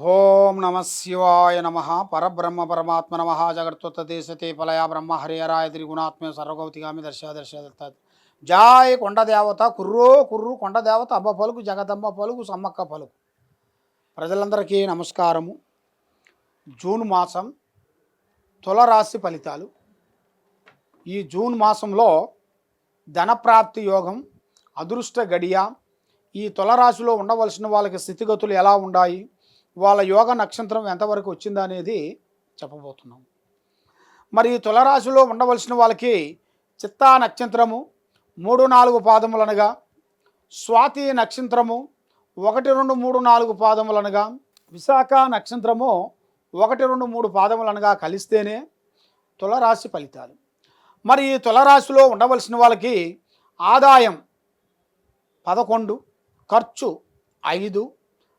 ఓం నమ శివాయ నమ పరబ్రహ్మ పరమాత్మ నమ జగత్తుత దేశతే పలయ బ్రహ్మ హరిహరాయ త్రిగుణాత్మ సర్వగౌతిగామి దర్శ దర్శ జాయ్ కొండ దేవత కుర్రో కుర్రు కొండ దేవత అబ్బ పలుకు జగదమ్మ పలుకు సమ్మక్క పలుకు. ప్రజలందరికీ నమస్కారము. జూన్ మాసం తులరాశి ఫలితాలు. ఈ జూన్ మాసంలో ధనప్రాప్తి యోగం అదృష్ట గడియ ఈ తులరాశిలో ఉండవలసిన వాళ్ళకి స్థితిగతులు ఎలా ఉన్నాయి వాళ్ళ యోగ నక్షత్రం ఎంతవరకు వచ్చిందా అనేది చెప్పబోతున్నాం. మరి ఈ తులరాశిలో ఉండవలసిన వాళ్ళకి చిత్తా నక్షత్రము మూడు నాలుగు పాదములనగా స్వాతి నక్షత్రము ఒకటి రెండు మూడు నాలుగు పాదములనగా విశాఖ నక్షత్రము ఒకటి రెండు మూడు పాదములనగా కలిస్తేనే తులరాశి ఫలితాలు. మరి ఈ తులరాశిలో ఉండవలసిన వాళ్ళకి ఆదాయం పదకొండు ఖర్చు ఐదు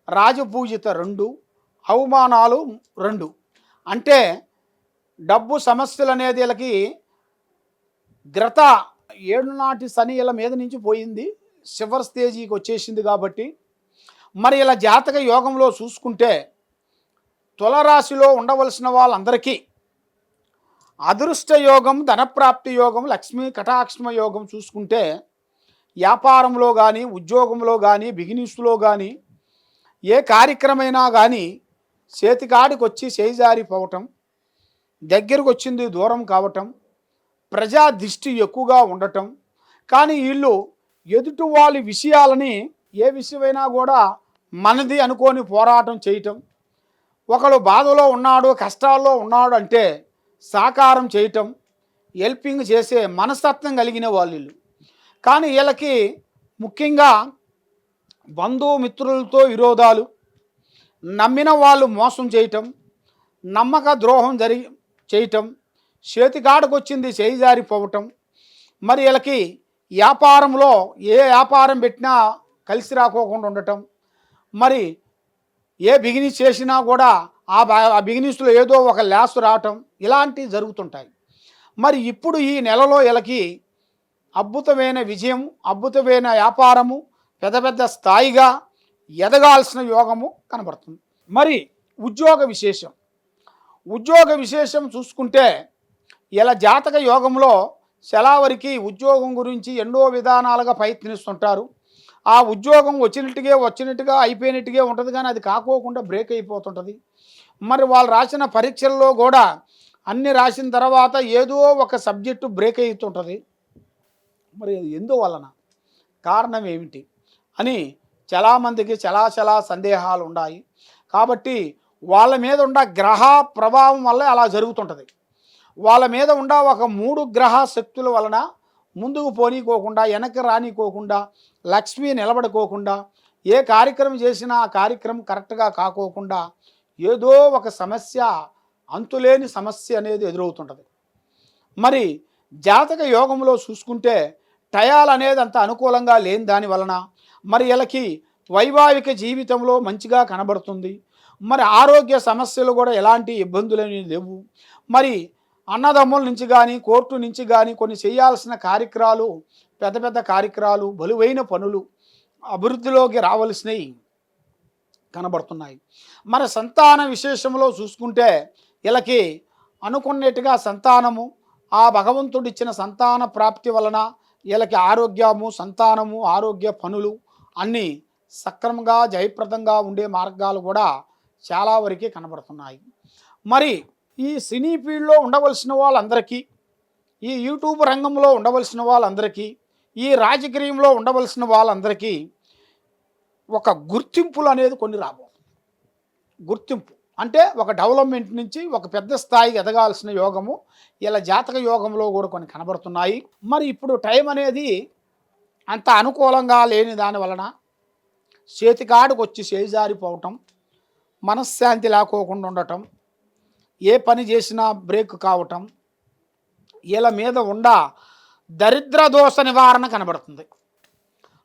రాజపూజిత రెండు అవమానాలు రెండు. అంటే డబ్బు సమస్యలు అనేది వీళ్ళకి గ్రత ఏడు నాటి శని ఇలా మీద నుంచి పోయింది. చివరి స్టేజీకి వచ్చేసింది కాబట్టి. మరి ఇలా జాతక యోగంలో చూసుకుంటే తులరాశిలో ఉండవలసిన వాళ్ళందరికీ అదృష్ట యోగం ధనప్రాప్తి యోగం లక్ష్మీ కటాక్షమ యోగం చూసుకుంటే వ్యాపారంలో కానీ ఉద్యోగంలో కానీ బిజినెస్లో కానీ ఏ కార్యక్రమైనా కానీ చేతికాడికి వచ్చి చేయిజారిపోవటం దగ్గరకు వచ్చింది దూరం కావటం ప్రజా దృష్టి ఎక్కువగా ఉండటం కానీ వీళ్ళు ఎదుటి వాళ్ళ విషయాలని ఏ విషయమైనా కూడా మనది అనుకోని పోరాటం చేయటం ఒకడు బాధలో ఉన్నాడు కష్టాల్లో ఉన్నాడు అంటే సాకారం చేయటం హెల్పింగ్ చేసే మనస్తత్వం కలిగిన వాళ్ళు. కానీ వీళ్ళకి ముఖ్యంగా బంధుమిత్రులతో విరోధాలు నమ్మిన వాళ్ళు మోసం చేయటం నమ్మక ద్రోహం జరిగి చేయటం చేతికాడకొచ్చింది చేయిజారిపోవటం చేయి జారిపోవటం. మరి వీళ్ళకి వ్యాపారంలో ఏ వ్యాపారం పెట్టినా కలిసి రాకోకుండా ఉండటం. మరి ఏ బిగినెస్ చేసినా కూడా ఆ ఆ బిగినెస్లో ఏదో ఒక ల్యాస్ రావటం ఇలాంటివి జరుగుతుంటాయి. మరి ఇప్పుడు ఈ నెలలో వీళ్ళకి అద్భుతమైన విజయం అద్భుతమైన వ్యాపారము పెద్ద పెద్ద స్థాయిగా ఎదగాల్సిన యోగము కనబడుతుంది. మరి ఉద్యోగ విశేషం. ఉద్యోగ విశేషం చూసుకుంటే ఇలా జాతక యోగంలో సెలావరికి ఉద్యోగం గురించి ఎన్నో విధానాలుగా ప్రయత్నిస్తుంటారు. ఆ ఉద్యోగం వచ్చినట్టుగా వచ్చినట్టుగా అయిపోయినట్టుగా ఉంటుంది కానీ అది కాకోకుండా బ్రేక్ అయిపోతుంటుంది. మరి వాళ్ళు రాసిన పరీక్షల్లో కూడా అన్ని రాసిన తర్వాత ఏదో ఒక సబ్జెక్టు బ్రేక్ అవుతుంటుంది మరి ఎందువలన? కారణం ఏమిటి? అని చాలామందికి చాలా చలా సందేహాలు ఉన్నాయి. కాబట్టి వాళ్ళ మీద ఉన్న గ్రహ ప్రభావం వల్ల అలా జరుగుతుంటుంది. వాళ్ళ మీద ఉన్న ఒక మూడు గ్రహ శక్తుల వలన ముందుకు పోనీకోకుండా వెనక్కి రానికోకుండా లక్ష్మి నిలబడుకోకుండా ఏ కార్యక్రమం చేసినా ఆ కార్యక్రమం కరెక్ట్గా కాకోకుండా ఏదో ఒక సమస్య అంతులేని సమస్య అనేది ఎదురవుతుంటుంది. మరి జాతక యోగంలో చూసుకుంటే టయాల్ అనేది అంత అనుకూలంగా లేని దాని వలన మరి వీళ్ళకి వైవాహిక జీవితంలో మంచిగా కనబడుతుంది. మరి ఆరోగ్య సమస్యలు కూడా ఎలాంటి ఇబ్బందులు లేవు. మరి అన్నదమ్ముల నుంచి కానీ కోర్టు నుంచి కానీ కొన్ని చేయాల్సిన కార్యక్రమాలు పెద్ద పెద్ద కార్యక్రమాలు బలువైన పనులు అభివృద్ధిలోకి రావలసినవి కనబడుతున్నాయి. మరి సంతాన విశేషంలో చూసుకుంటే వీళ్ళకి అనుకున్నట్టుగా సంతానము ఆ భగవంతుడిచ్చిన సంతాన ప్రాప్తి వలన వీళ్ళకి ఆరోగ్యము సంతానము ఆరోగ్య పనులు అన్నీ సక్రమంగా జయప్రదంగా ఉండే మార్గాలు కూడా చాలా వరకే కనబడుతున్నాయి. మరి ఈ సినీ ఫీల్డ్లో ఉండవలసిన వాళ్ళందరికీ ఈ యూట్యూబ్ రంగంలో ఉండవలసిన వాళ్ళందరికీ ఈ రాజకీయంలో ఉండవలసిన వాళ్ళందరికీ ఒక గుర్తింపులు అనేది కొన్ని రాబో గుర్తింపు. అంటే ఒక డెవలప్మెంట్ నుంచి ఒక పెద్ద స్థాయికి ఎదగాల్సిన యోగము ఇలా జాతక యోగంలో కూడా కొన్ని కనబడుతున్నాయి. మరి ఇప్పుడు టైం అనేది అంత అనుకూలంగా లేని దాని వలన చేతికాడికి వచ్చి చేజారిపోవటం మనశ్శాంతి లేకోకుండా ఉండటం ఏ పని చేసినా బ్రేక్ కావటం వీళ్ళ మీద ఉండ దరిద్ర దోష నివారణ కనబడుతుంది.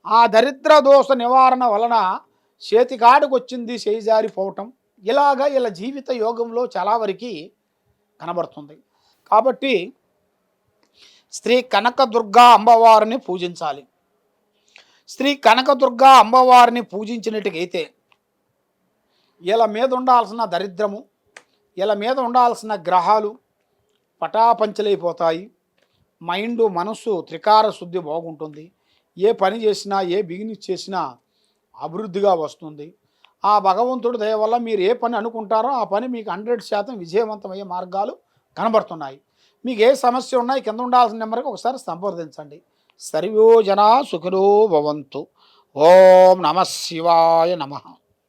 ఆ దరిద్ర దోష నివారణ వలన చేతికాడికి వచ్చింది చేజారిపోవటం ఇలాగా వీళ్ళ జీవిత యోగంలో చాలా వరకు కనబడుతుంది. కాబట్టి స్త్రీ కనకదుర్గా అమ్మవారిని పూజించాలి. స్త్రీ కనకదుర్గా అమ్మవారిని పూజించినట్టుకైతే వీళ్ళ మీద ఉండాల్సిన దరిద్రము వీళ్ళ మీద ఉండాల్సిన గ్రహాలు పటాపంచలైపోతాయి. మైండ్ మనస్సు త్రికార శుద్ధి బాగుంటుంది. ఏ పని చేసినా ఏ బిగినెస్ చేసినా అభివృద్ధిగా వస్తుంది. ఆ భగవంతుడు దయ వల్ల మీరు ఏ పని అనుకుంటారో ఆ పని మీకు హండ్రెడ్ శాతం విజయవంతమయ్యే మార్గాలు కనబడుతున్నాయి. మీకు ఏ సమస్య ఉన్నాయి కింద ఉండాల్సిన నెంబర్కి ఒకసారి సంప్రదించండి. సర్వోజన సుఖినో భవంతు. ఓం నమ శివాయ నమః.